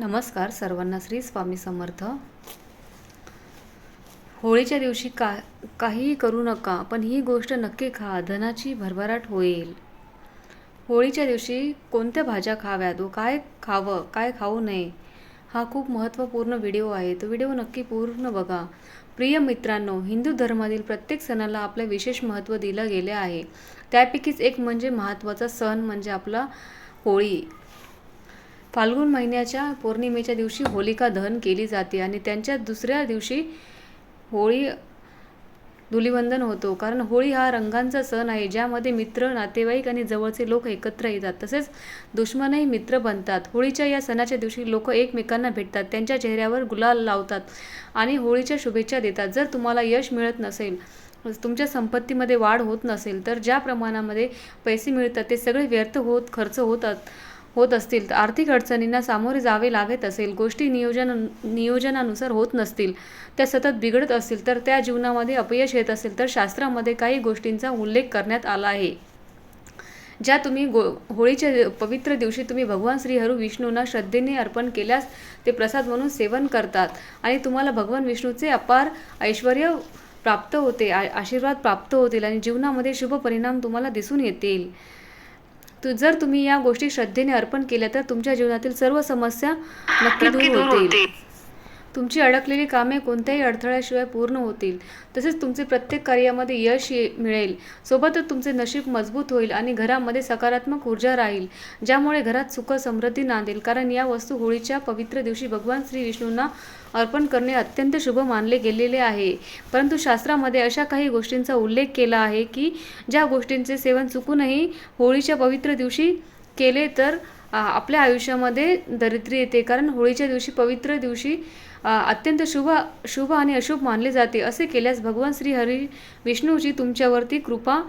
नमस्कार सर्वांना श्री स्वामी समर्थ. होळीच्या दिवशी का काहीही करू नका पण ही गोष्ट नक्की खा धनाची भरभराट होईल. होळीच्या दिवशी कोणत्या भाज्या खाव्यात व काय खावं काय खाऊ नये हा खूप महत्त्वपूर्ण व्हिडिओ आहे. तो व्हिडिओ नक्की पूर्ण बघा. प्रिय मित्रांनो हिंदू धर्मातील प्रत्येक सणाला आपले विशेष महत्त्व दिलं गेले आहे. त्यापैकीच एक म्हणजे महत्त्वाचा सण म्हणजे आपला होळी. फाल्गुन महिन्याच्या पौर्णिमेच्या दिवशी होलिका दहन केली जाते आणि त्यांच्या दुसऱ्या दिवशी होळी धुलिवंदन होतो. कारण होळी हा रंगांचा सण आहे ज्यामध्ये मित्र नातेवाईक आणि जवळचे लोक एकत्र येतात. तसेच दुश्मनही मित्र बनतात. होळीच्या या सणाच्या दिवशी लोक एकमेकांना भेटतात त्यांच्या चेहऱ्यावर गुलाल लावतात आणि होळीच्या शुभेच्छा देतात. जर तुम्हाला यश मिळत नसेल तुमच्या संपत्तीमध्ये वाढ होत नसेल तर ज्या प्रमाणामध्ये पैसे मिळतात ते सगळे व्यर्थ होत खर्च होतात. होत असतील तर आर्थिक अडचणींना सामोरे जावे लागत असेल गोष्टी नियोजन नियोजनानुसार होत नसतील त्या सतत बिघडत असतील तर त्या जीवनामध्ये अपयश येत असेल तर शास्त्रामध्ये काही गोष्टींचा उल्लेख करण्यात आला आहे. ज्या तुम्ही गो होळीच्या पवित्र दिवशी तुम्ही भगवान श्री हरू विष्णूंना श्रद्धेने अर्पण केल्यास ते प्रसाद म्हणून सेवन करतात आणि तुम्हाला भगवान विष्णूचे अपार ऐश्वर प्राप्त होते आ आशीर्वाद प्राप्त होतील आणि जीवनामध्ये शुभ परिणाम तुम्हाला दिसून येतील. तू जर तुम्ही या गोष्टी श्रद्धेने अर्पण केल्या तर तुमच्या जीवनातील सर्व समस्या नक्की दूर होतील. तुमची अडकलेली कामे कोणत्याही अडथळ्याशिवाय पूर्ण होतील. तसेच तुमचे प्रत्येक कार्यामध्ये यश मिळेल. सोबतच तुमचे नशीब मजबूत होईल आणि घरामध्ये सकारात्मक ऊर्जा राहील ज्यामुळे घरात सुख समृद्धी नांदेल. कारण या वस्तू होळीच्या पवित्र दिवशी भगवान श्री विष्णूंना अर्पण करणे अत्यंत शुभ मानले गेलेले आहे. परंतु शास्त्रामध्ये अशा काही गोष्टींचा उल्लेख केला आहे की ज्या गोष्टींचे सेवन चुकूनही होळीच्या पवित्र दिवशी केले तर आपल्या आयुष्यामध्ये दरिद्री येते. कारण होळीच्या दिवशी पवित्र दिवशी अत्यंत शुभ शुभ आणि अशुभ मानले जाते. असे केल्यास भगवान श्री हरी विष्णूची तुमच्यावरती कृपा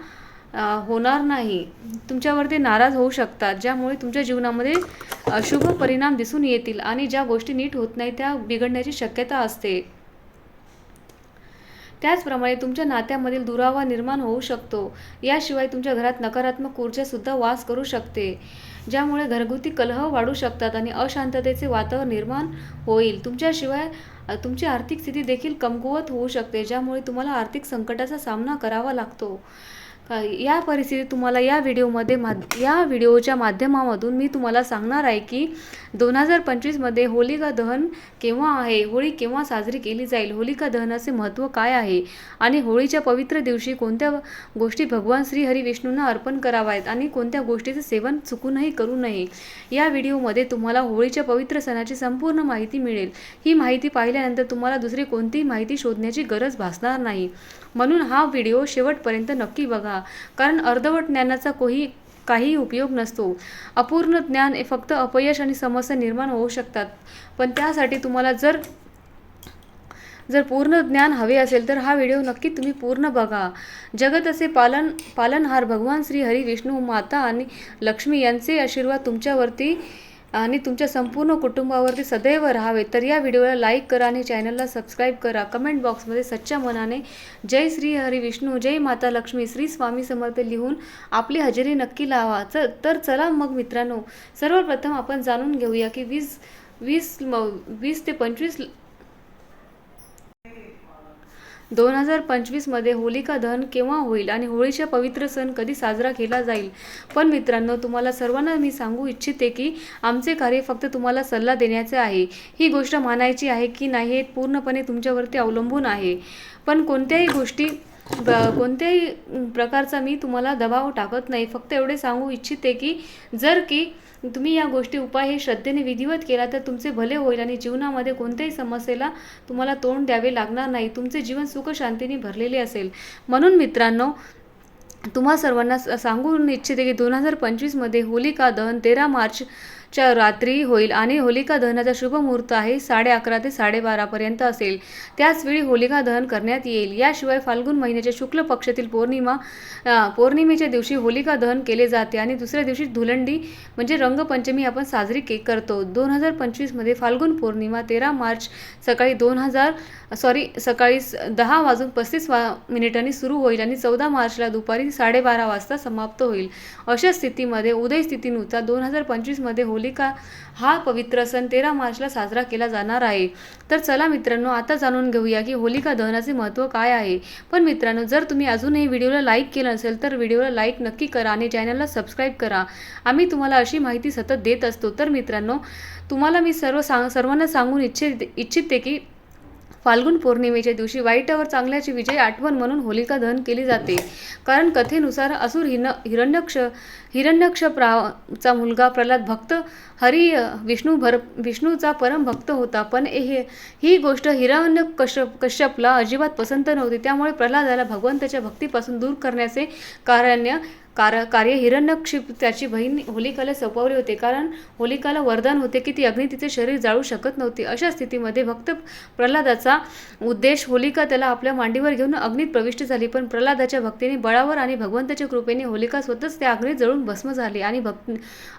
होणार नाही. तुमच्यावरती नाराज होऊ शकतात ज्यामुळे तुमच्या जीवनामध्ये शुभ परिणाम दिसून येतील आणि ज्या गोष्टी नीट होत नाही त्या बिघडण्याची शक्यता असते. त्याचप्रमाणे तुमच्या नात्यामधील दुरावा निर्माण होऊ शकतो. याशिवाय तुमच्या घरात नकारात्मक ऊर्जासुद्धा वास करू शकते. ज्यामुळे घरगुती कलह वाढू शकतात आणि अशांततेचे वातावरण निर्माण होईल. तुमच्याशिवाय तुमची आर्थिक स्थिती देखील कमकुवत होऊ शकते ज्यामुळे तुम्हाला आर्थिक संकटाचा सामना करावा लागतो. या परिस्थितीत तुम्हाला या व्हिडिओमध्ये मा या व्हिडिओच्या माध्यमामधून मी तुम्हाला सांगणार आहे की दोन हजार पंचवीसमध्ये होलिका दहन केव्हा आहे? होळी केव्हा साजरी केली जाईल? होलिका दहनाचे महत्त्व काय आहे? आणि होळीच्या पवित्र दिवशी कोणत्या गोष्टी भगवान श्री हरी विष्णूंना अर्पण कराव्यात आणि कोणत्या गोष्टीचे सेवन चुकूनही करू नये? या व्हिडिओमध्ये तुम्हाला होळीच्या पवित्र सणाची संपूर्ण माहिती मिळेल. ही माहिती पाहिल्यानंतर तुम्हाला दुसरी कोणतीही माहिती शोधण्याची गरज भासणार नाही. म्हणून हा व्हिडिओ शेवटपर्यंत नक्की बघा. कारण अर्धवट ज्ञानाचा कोही काही उपयोग नसतो. अपूर्ण ज्ञान हे फक्त अपयश आणि समस्या निर्माण होऊ शकतात. पण त्यासाठी तुम्हाला जर जर पूर्ण ज्ञान हवे असेल तर हा व्हिडिओ नक्की तुम्ही पूर्ण बघा. जगत असे पालन पालनहार भगवान श्री हरी विष्णू माता आणि लक्ष्मी यांचे आशीर्वाद तुमच्यावरती आणि तुमच्या संपूर्ण कुटुंबावरती सदैव राहावे. तर या व्हिडिओला लाईक करा आणि चॅनलला सबस्क्राईब करा. कमेंट बॉक्समध्ये सच्च्या मनाने जय श्री हरी विष्णू जय माता लक्ष्मी श्री स्वामी समर्थ लिहून आपली हजेरी नक्की लावा. च तर चला मग मित्रांनो सर्वप्रथम आपण जाणून घेऊया की वीस वीस वीस ते पंचवीस दोन हजार पंचवीसमध्ये होलिका दहन केव्हा होईल आणि होळीचा पवित्र सण कधी साजरा केला जाईल? पण मित्रांनो तुम्हाला सर्वांना मी सांगू इच्छिते की आमचे कार्य फक्त तुम्हाला सल्ला देण्याचे आहे. ही गोष्ट मानायची आहे की नाही हे पूर्णपणे तुमच्यावरती अवलंबून आहे. पण कोणत्याही गोष्टी कोणत्याही प्रकारचा मी तुम्हाला दबाव टाकत नाही. फक्त एवढे सांगू इच्छिते की जर की तुम्ही या गोष्टी उपाय हे श्रद्धेने विधिवत केला तर तुमचे भले होईल आणि जीवनामध्ये कोणत्याही समस्येला तुम्हाला तोंड द्यावे लागणार नाही. तुमचे जीवन सुख शांतीने भरलेले असेल. म्हणून मित्रांनो तुम्हा सर्वांना स- सांगून इच्छिते की दोन हजार पंचवीसमध्ये होलिका दहन तेरा च्या रात्री होईल आणि होलिका दहनाचा शुभ मुहूर्त आहे साडे अकरा ते साडेबारापर्यंत असेल. त्याचवेळी होलिका दहन करण्यात येईल. याशिवाय फाल्गुन महिन्याच्या शुक्ल पक्षातील पौर्णिमा पौर्णिमेच्या दिवशी होलिका दहन केले जाते आणि दुसऱ्या दिवशी धुलंडी म्हणजे रंगपंचमी आपण साजरी के करतो. दोन हजार पंचवीसमध्ये फाल्गुन पौर्णिमा तेरा मार्च सकाळी दोन हजार सॉरी सकाळी स- दहा वाजून पस्तीस वा मिनिटांनी सुरू होईल आणि चौदा मार्चला दुपारी साडेबारा वाजता समाप्त होईल. अशा स्थितीमध्ये उदय स्थितीनुसार दोन हजार पंचवीसमध्ये होलिका हा पवित्र सण तेरा मार्चला साजरा केला जाणार आहे. तर चला मित्रांनो आता जाणून घेऊया की होलिका दहनाचे महत्त्व काय आहे. पण मित्रांनो जर तुम्ही अजूनही व्हिडिओला लाईक केलं नसेल तर व्हिडिओला लाईक नक्की करा आणि चॅनलला सबस्क्राईब करा. आम्ही तुम्हाला अशी माहिती सतत देत असतो. तर मित्रांनो तुम्हाला मी सर्व सांग सर्वांना सांगून इच्छित इच्छिते की फाल्गुन पौर्णिमेच्या दिवशी वाईटावर चांगल्याची विजय आठवण म्हणून होलिका दहन केली जाते. कारण कथेनुसार असुर हिन हिरण्यक्ष हिरण्यक्ष चा मुलगा प्रल्हाद भक्त हरी विष्णू भर विष्णूचा परम भक्त होता. पण हे ही गोष्ट हिरण्य कश्यप कश्यपला अजिबात पसंत नव्हती. त्यामुळे प्रल्हादाला भगवंताच्या भक्तीपासून दूर करण्याचे कारण्य कार कार्य हिरण्यक्षिप त्याची बहीण होलिकाला सोपवले होते. कारण होलिकाला वरदान होते की ती अग्नी तिचे शरीर जाळू शकत नव्हती. अशा स्थितीमध्ये भक्त प्रल्हादाचा उद्देश होलिका त्याला आपल्या मांडीवर घेऊन अग्नीत प्रविष्ट झाली. पण प्रल्हादाच्या भक्तीने बळावर आणि भगवंताच्या कृपेने होलिका स्वतःच त्या अग्नीत जळून भस्म झाली आणि भक्त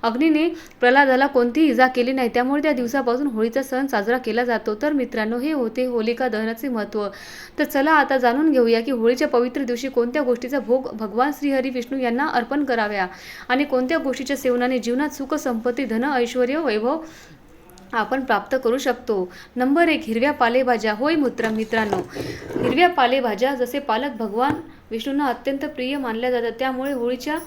अग्नीने प्रल्हादाला कोणतीही इजा केली नाही. त्यामुळे त्या दिवसापासून होळीचा सण साजरा केला जातो. तर मित्रांनो हे होते होलिका दहनाचे महत्त्व. तर चला आता जाणून घेऊया की होळीच्या पवित्र दिवशी कोणत्या गोष्टीचा भोग भगवान श्रीहरी विष्णू यांना अर्पण कराव्या. आणि कोणत्या गोष्टीच्या सेवनाने जीवनात सुख संपत्ती धन ऐश्वर वैभव आपण प्राप्त करू शकतो? नंबर एक हिरव्या पालेभाज्या. होय मूत्र मित्रांनो हिरव्या पालेभाज्या जसे पालक भगवान विष्णूंना अत्यंत प्रिय मानल्या जातात त्यामुळे होळीच्या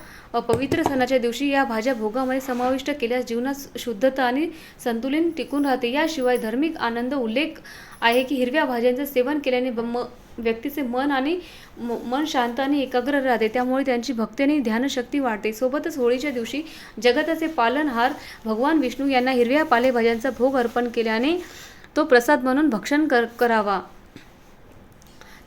पवित्र सणाच्या दिवशी या भाज्या भोगामध्ये समाविष्ट केल्यास जीवनात शुद्धता आणि संतुलन टिकून राहते. याशिवाय धार्मिक आनंद उल्लेख आहे की हिरव्या भाज्यांचे सेवन केल्याने ब- व्यक्तीचे मन आणि म- मन शांत आणि एकाग्र राहते. त्यामुळे त्यांची भक्ती आणि ध्यानशक्ती वाढते. सोबतच होळीच्या दिवशी जगताचे पालनहार भगवान विष्णू यांना हिरव्या पालेभाज्यांचा भोग अर्पण केल्याने तो प्रसाद म्हणून भक्षण कर करावा.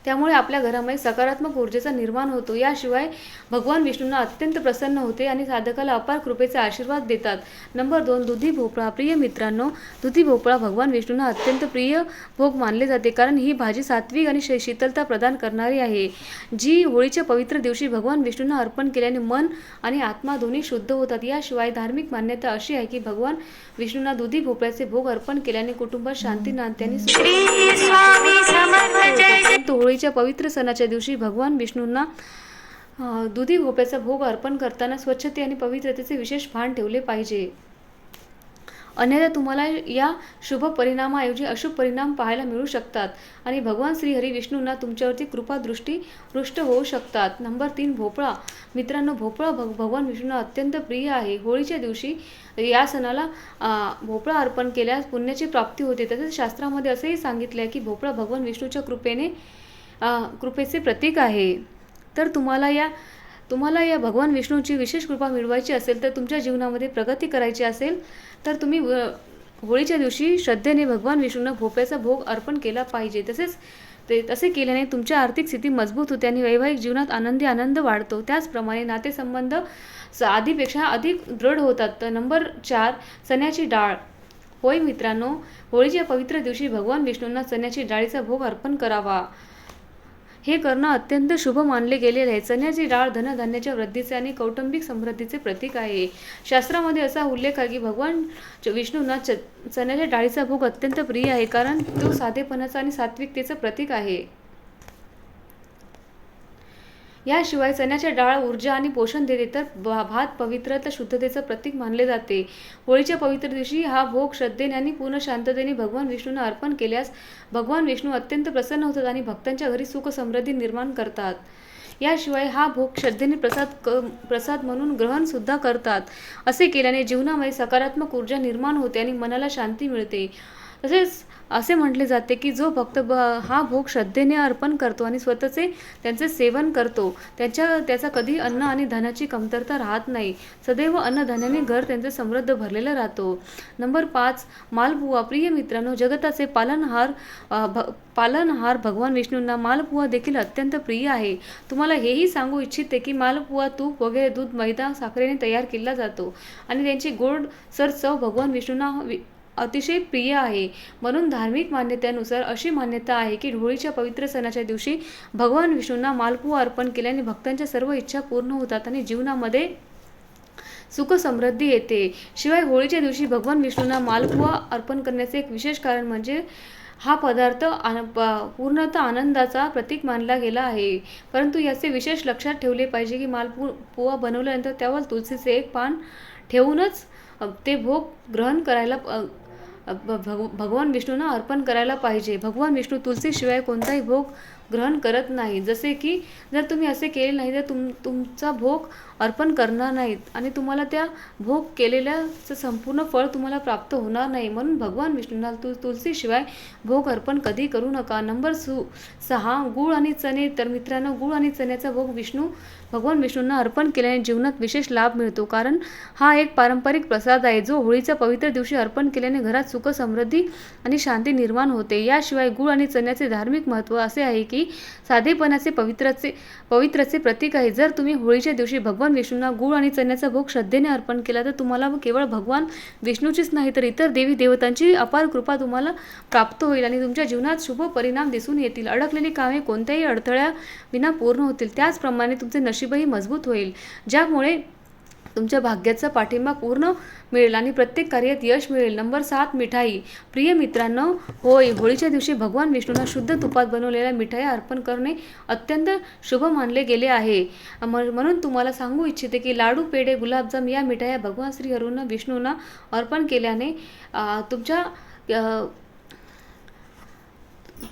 त्यामुळे आपल्या घरामध्ये सकारात्मक ऊर्जेचा निर्माण होतो. याशिवाय भगवान विष्णूंना अत्यंत प्रसन्न होते आणि साधकाला अपार कृपेचा आशीर्वाद देतात. नंबर दोन दुधी भोपळा. प्रिय मित्रांनो दुधी भोपळा भगवान विष्णूंना अत्यंत प्रिय भोग मानले जाते कारण ही भाजी सात्विक आणि शीतलता प्रदान करणारी आहे. जी होळीच्या पवित्र दिवशी भगवान विष्णूंना अर्पण केल्याने मन आणि आत्मा दोन्ही शुद्ध होतात. याशिवाय धार्मिक मान्यता अशी आहे की भगवान विष्णूंना दुधी भोपळ्याचे भोग अर्पण केल्याने कुटुंबात शांती नांदते आणि होळीच्या पवित्र सणाच्या दिवशी भगवान विष्णूंना दुधी भोप्याचा भोग अर्पण करताना स्वच्छते आणि पवित्रतेचे विशेष भान ठेवले पाहिजे. अन्यथा तुम्हाला या शुभ परिणामाऐवजी अशुभ परिणाम पाहायला मिळू शकतात आणि भगवान श्री हरी विष्णूंना तुमच्यावरती कृपादृष्टी रुष्ट होऊ शकतात. नंबर तीन भोपळा. मित्रांनो भोपळा भग भगवान विष्णूंना अत्यंत प्रिय आहे. होळीच्या दिवशी या सणाला भोपळा अर्पण केल्यास पुण्याची प्राप्ती होते. तसेच शास्त्रामध्ये असेही सांगितले आहे की भोपळा भगवान विष्णूच्या कृपेने कृपेचे प्रतीक आहे. तर तुम्हाला या तुम्हाला या भगवान विष्णूची विशेष कृपा मिळवायची असेल तर तुमच्या जीवनामध्ये प्रगती करायची असेल तर तुम्ही होळीच्या दिवशी श्रद्धेने भगवान विष्णूंना भोप्याचा भोग अर्पण केला पाहिजे. तसेच ते तसे केल्याने तुमची आर्थिक स्थिती मजबूत होते आणि वैवाहिक जीवनात आनंदी आनंद वाढतो. त्याचप्रमाणे नातेसंबंध स- आधीपेक्षा अधिक दृढ होतात. तर नंबर चार चण्याची डाळ. होय मित्रांनो होळीच्या पवित्र दिवशी भगवान विष्णूंना चण्याची डाळीचा भोग अर्पण करावा. हे करणं अत्यंत शुभ मानले गेलेले आहे. चण्याची डाळ धनधान्याच्या वृद्धीचे आणि कौटुंबिक समृद्धीचे प्रतीक आहे. शास्त्रामध्ये असा उल्लेख आहे की भगवान च- विष्णूंना च चण्याच्या डाळीचा भोग अत्यंत प्रिय आहे कारण तो साधेपणाचा आणि सात्विकतेचं प्रतीक आहे. याशिवाय चण्याच्या डाळ ऊर्जा आणि पोषण देते तर भा- भात पवित्रता शुद्धतेचं प्रतीक मानले जाते. होळीच्या पवित्र दिवशी हा भोग श्रद्धेने आणि पूर्ण शांततेने भगवान विष्णूंना अर्पण केल्यास भगवान विष्णू अत्यंत प्रसन्न होतात आणि भक्तांच्या घरी सुख समृद्धी निर्माण करतात. याशिवाय हा भोग श्रद्धेने प्रसाद क प्रसाद म्हणून ग्रहण सुद्धा करतात. असे केल्याने जीवनामध्ये सकारात्मक ऊर्जा निर्माण होते आणि मनाला शांती मिळते. तसेच असे म्हटले जाते की जो भक्त ब हा भोग श्रद्धेने अर्पण करतो आणि स्वतःचे त्यांचे सेवन करतो त्याच्या त्याचा कधी अन्न आणि धनाची कमतरता राहत नाही. सदैव अन्नधान्याने घर त्यांचे समृद्ध भरलेलं राहतो. नंबर पाच मालपुवा. प्रिय मित्रांनो जगताचे पालनहार भ पालनहार भगवान विष्णूंना मालपुवा देखील अत्यंत प्रिय आहे. तुम्हाला हेही सांगू इच्छिते की मालपुवा तूप वगैरे दूध मैदा साखरेने तयार केला जातो आणि त्यांची गोड सर चव भगवान विष्णूंना अतिशय प्रिय आहे. म्हणून धार्मिक मान्यतेनुसार अशी मान्यता आहे की होळीच्या पवित्र सणाच्या दिवशी भगवान विष्णूंना मालपुवा अर्पण केल्याने भक्तांच्या सर्व इच्छा पूर्ण होतात आणि जीवनामध्ये सुख समृद्धी येते. शिवाय होळीच्या दिवशी भगवान विष्णूंना मालपुवा अर्पण करण्याचे एक विशेष कारण म्हणजे हा पदार्थ आन प- पूर्णतः आनंदाचा प्रतीक मानला गेला आहे. परंतु याचे विशेष लक्षात ठेवले पाहिजे की मालपू पोवा बनवल्यानंतर त्यावर तुलसीचे एक पान ठेवूनच ते भोग ग्रहण करायला भ- भग भगवान विष्णूंना अर्पण करायला पाहिजे. भगवान विष्णू तुलसीशिवाय कोणताही भोग ग्रहण करत नाही. जसे की जर तुम्ही असे केले नाही तर तुम तुमचा भोग अर्पण करणार नाहीत आणि तुम्हाला त्या भोग केलेल्याचं संपूर्ण फळ तुम्हाला प्राप्त होणार नाही. म्हणून भगवान विष्णूंना तु तुलसीशिवाय भोग अर्पण कधी करू नका. नंबर सु सहा गुळ आणि चणे. तर मित्रांनो गुळ आणि चण्याचा भोग विष्णू भगवान विष्णूंना अर्पण केल्याने जीवनात विशेष लाभ मिळतो. कारण हा एक पारंपरिक प्रसाद आहे जो होळीच्या पवित्र दिवशी अर्पण केल्याने घरात सुख समृद्धी आणि शांती निर्माण होते. याशिवाय गुळ आणि चण्याचे धार्मिक महत्त्व असे आहे की साधेपणाचे पवित्राचे पवित्रचे प्रतीक आहे. जर तुम्ही होळीच्या दिवशी भगवान विष्णूंना गुळ आणि चण्याचा भोग श्रद्धेने अर्पण केला तर तुम्हाला केवळ भगवान विष्णूचीच नाही तर इतर देवी देवतांची अपार कृपा तुम्हाला प्राप्त होईल आणि तुमच्या जीवनात शुभ परिणाम दिसून येतील. अडकलेली कामे कोणत्याही अडथळ्या विना पूर्ण होतील. त्याचप्रमाणे तुमचे नशीबही मजबूत होईल ज्यामुळे तुमच्या भाग्याचा पाठिंबा पूर्ण मिळेल आणि प्रत्येक कार्यात यश मिळेल. नंबर सात मिठाई. प्रिय मित्रांनो होय होळीच्या दिवशी भगवान विष्णूंना शुद्ध तुपात बनवलेल्या मिठाई अर्पण करणे अत्यंत शुभ मानले गेले आहे. म- म्हणून तुम्हाला सांगू इच्छिते की लाडू पेढे गुलाबजाम या मिठाया भगवान श्री हरूंना विष्णूंना अर्पण केल्याने तुमच्या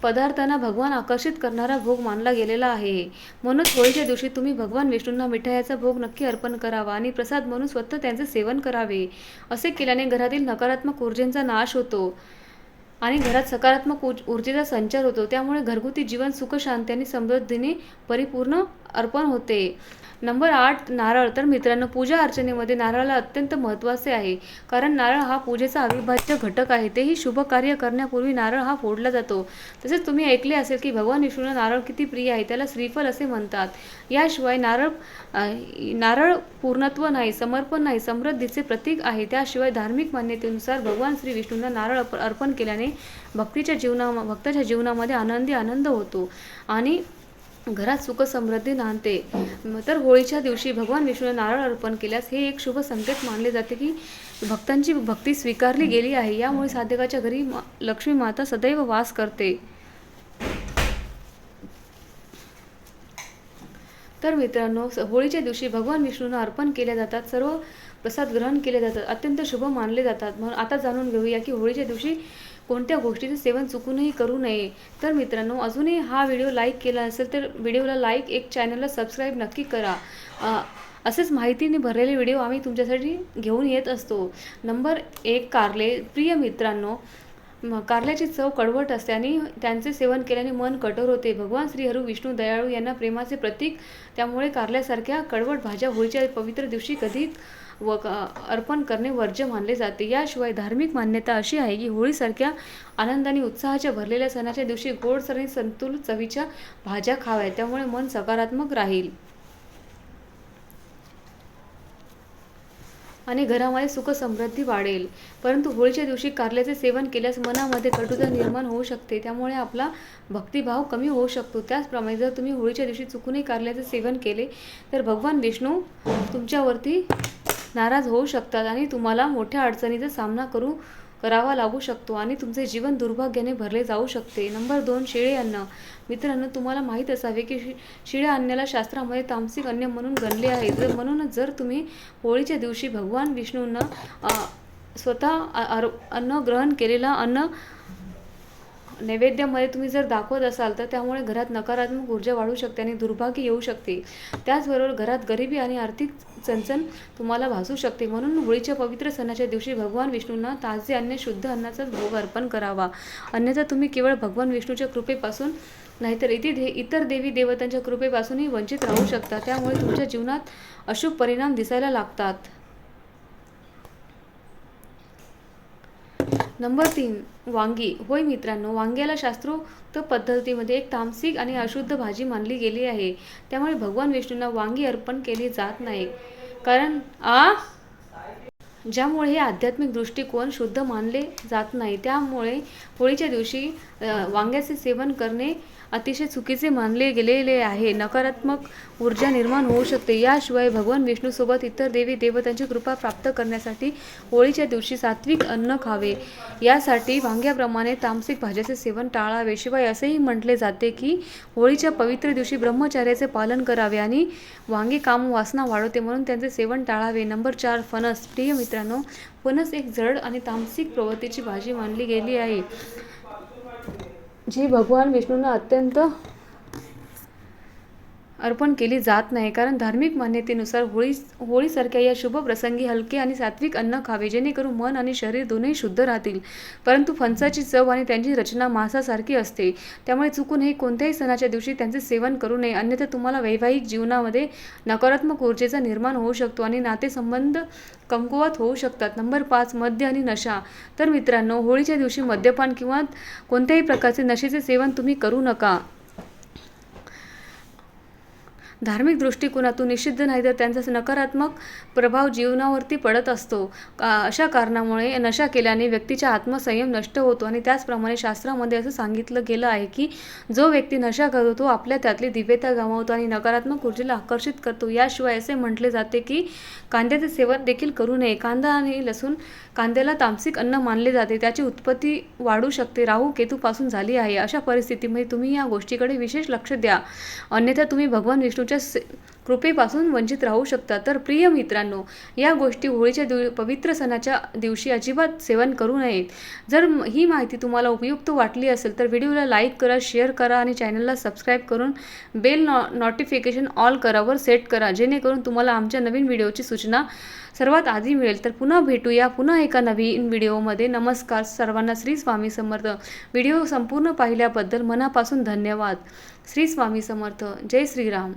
पदार्थांना भगवान आकर्षित करणारा भोग मानला गेलेला आहे. म्हणूनच होळीच्या दिवशी तुम्ही भगवान विष्णूंना मिठायाचा भोग नक्की अर्पण करावा आणि प्रसाद म्हणून स्वतः त्यांचे सेवन करावे. असे केल्याने घरातील नकारात्मक ऊर्जेचा नाश होतो आणि घरात सकारात्मक ऊर्जेचा संचार होतो. त्यामुळे घरगुती जीवन सुख शांती आणि समृद्धीने परिपूर्ण अर्पण होते. नंबर आठ नारळ. तर मित्रांनो पूजा अर्चनेमध्ये नारळाला अत्यंत महत्त्वाचे आहे. कारण नारळ हा पूजेचा अविभाज्य घटक आहे. तेही शुभ कार्य करण्यापूर्वी नारळ हा फोडला जातो. तसेच तुम्ही ऐकले असेल की भगवान विष्णूला नारळ किती प्रिय आहे त्याला श्रीफल असे म्हणतात. याशिवाय नारळ नारळ पूर्णत्व नाही समर्पण नाही समृद्धीचे प्रतीक आहे. त्याशिवाय धार्मिक मान्यतेनुसार भगवान श्री विष्णूंना नारळ अर्पण केल्याने भक्तीच्या जीवना भक्ताच्या जीवनामध्ये आनंदी आनंद होतो. आणि घरात सुख समृद्धी नांदते तर होळीच्या दिवशी भगवान विष्णूने नारळ अर्पण केल्यास हे एक शुभ संकेत मानले जाते की भक्तांची भक्ती स्वीकारली गेली आहे. यामुळे साधकाच्या घरी लक्ष्मी माता सदैव वास करते. तर मित्रांनो होळीच्या दिवशी भगवान विष्णूंना अर्पण केल्या जातात. सर्व प्रसाद ग्रहण केले जातात. अत्यंत शुभ मानले जातात. म्हणून आता जाणून घेऊया की होळीच्या दिवशी कोणत्या गोष्टीचे सेवन चुकूनही करू नये. तर मित्रांनो अजूनही हा व्हिडिओ लाईक केला असेल तर व्हिडिओला लाईक एक चॅनलला सबस्क्राईब नक्की करा. असेच माहितीने भरलेले व्हिडिओ आम्ही तुमच्यासाठी घेऊन येत असतो. नंबर एक कारले. प्रिय मित्रांनो कारल्याची चव कडवट असते आणि त्यांचे सेवन केल्याने मन कठोर होते. भगवान श्रीहरू विष्णू दयाळू यांना प्रेमाचे प्रतीक त्यामुळे कारल्यासारख्या कडवट भाज्या होळीच्या पवित्र दिवशी कधीच व अर्पण करणे वर्ज्य मानले जाते. याशिवाय धार्मिक मान्यता अशी आहे की होळीसारख्या आनंदाने उत्साहाच्या भरलेल्या सणाच्या दिवशी गोडसर आणि संतुलित चवीच्या भाज्या खाव्या त्यामुळे मन सकारात्मक राहील. आणि घरामध्ये सुख समृद्धी वाढेल. परंतु होळीच्या दिवशी कारल्याचे सेवन केल्यास मनामध्ये कटुता निर्माण होऊ शकते. त्यामुळे आपला भक्तिभाव कमी होऊ शकतो. त्याचप्रमाणे जर तुम्ही होळीच्या दिवशी चुकूनही कारल्याचे सेवन केले तर भगवान विष्णू तुमच्यावरती नाराज होऊ शकतात आणि तुम्हाला मोठ्या अडचणीचा सामना करू करावा लागू शकतो आणि तुमचे जीवन दुर्भाग्याने भरले जाऊ शकते. नंबर दोन शिळे अन्न. मित्रांनो तुम्हाला माहीत असावे की शि शिळ्या अन्नाला शास्त्रामध्ये तामसिक अन्न म्हणून गणले आहे. जर म्हणूनच जर तुम्ही होळीच्या दिवशी भगवान विष्णूंना स्वतः अन्न ग्रहण केलेलं अन्न नैवेद्यामध्ये तुम्ही जर दाखवत असाल तर त्यामुळे घरात नकारात्मक ऊर्जा वाढू शकते आणि दुर्भाग्य येऊ शकते. त्याचबरोबर घरात गरिबी आणि आर्थिक चणचण तुम्हाला भासू शकते. म्हणून होळीच्या पवित्र सणाच्या दिवशी भगवान विष्णूंना ताजे अन्न शुद्ध अन्नाचाच भोग अर्पण करावा. अन्यथा तुम्ही केवळ भगवान विष्णूच्या कृपेपासून नाहीतर इथे दे इतर देवी देवतांच्या कृपेपासूनही वंचित राहू शकता. त्यामुळे तुमच्या जीवनात अशुभ परिणाम दिसायला लागतात. नंबर तीन वांगी. होय मित्रांनो वांग्याला शास्त्रोक्त पद्धतीमध्ये एक तामसिक आणि अशुद्ध भाजी मानली गेली आहे. त्यामुळे भगवान विष्णूंना वांगी अर्पण केली जात नाही. कारण आ? ज्यामुळे हे आध्यात्मिक दृष्टिकोन शुद्ध मानले जात नाही. त्यामुळे होळीच्या दिवशी वांग्याचे सेवन करणे अतिशय चुकीचे मानले गेलेले आहे. नकारात्मक ऊर्जा निर्माण होऊ शकते. याशिवाय भगवान विष्णूसोबत इतर देवी देवतांची कृपा प्राप्त करण्यासाठी होळीच्या दिवशी सात्विक अन्न खावे. यासाठी वांग्याप्रमाणे तामसिक भाज्याचे सेवन टाळावे. शिवाय असेही म्हटले जाते की होळीच्या पवित्र दिवशी ब्रह्मचार्याचे पालन करावे आणि वांगे काम वासना वाढवते म्हणून त्यांचे सेवन टाळावे. नंबर चार फणस. प्रिय मित्रांनो फणस एक जड आणि तामसिक प्रवृत्तीची भाजी मानली गेली आहे. जी भगवान विष्णूंना अत्यंत अर्पण केली जात नाही कारण धार्मिक मान्यतेनुसार होळी होळीसारख्या या शुभ प्रसंगी हलके आणि सात्विक अन्न खावे जेणेकरून मन आणि शरीर दोन्ही शुद्ध राहतील. परंतु फणसाची चव आणि त्यांची रचना मांसासारखी असते. त्यामुळे चुकूनही कोणत्याही सणाच्या दिवशी त्यांचे सेवन करू नये. अन्यथा तुम्हाला वैवाहिक जीवनामध्ये नकारात्मक ऊर्जेचा निर्माण होऊ शकतो आणि नातेसंबंध कमकुवत होऊ शकतात. नंबर पाच मद्य आणि नशा. तर मित्रांनो होळीच्या दिवशी मद्यपान किंवा कोणत्याही प्रकारचे नशेचे सेवन तुम्ही करू नका. धार्मिक दृष्टिकोनातून निषिद्ध नाही तर त्यांचा नकारात्मक प्रभाव जीवनावरती पडत असतो. का- अशा कारणामुळे नशा केल्याने व्यक्तीचा आत्मसंयम नष्ट होतो आणि त्याचप्रमाणे शास्त्रामध्ये असं सांगितलं गेलं आहे की जो व्यक्ती नशा करतो तो आपल्या त्यातली दिव्यता गमावतो आणि नकारात्मक ऊर्जेला आकर्षित करतो. याशिवाय असे म्हटले जाते की कांद्याचे सेवन देखील करू नये. कांदा आणि लसूण कांद्याला तामसिक अन्न मानले जाते त्याची उत्पत्ती वाढू शकते. राहू केतूपासून झाली आहे. अशा परिस्थितीमध्ये तुम्ही या गोष्टीकडे विशेष लक्ष द्या. अन्यथा तुम्ही भगवान विष्णूच्या से- कृपेपासून वंचित राहू शकता. तर प्रिय मित्रांनो या गोष्टी होळीच्या दिव पवित्र सणाच्या दिवशी अजिबात सेवन करू नयेत. जर ही माहिती तुम्हाला उपयुक्त वाटली असेल तर व्हिडिओला लाईक करा शेअर करा आणि चॅनलला सबस्क्राईब करून बेल नॉ नोटिफिकेशन ऑल करावर सेट करा जेणेकरून तुम्हाला आमच्या नवीन व्हिडिओची सूचना सर्वात आधी मिळेल. तर पुन्हा भेटूया पुन्हा एका नवीन व्हिडिओमध्ये. नमस्कार सर्वांना. श्री स्वामी समर्थ. व्हिडिओ संपूर्ण पाहिल्याबद्दल मनापासून धन्यवाद. श्री स्वामी समर्थ. जय श्रीराम.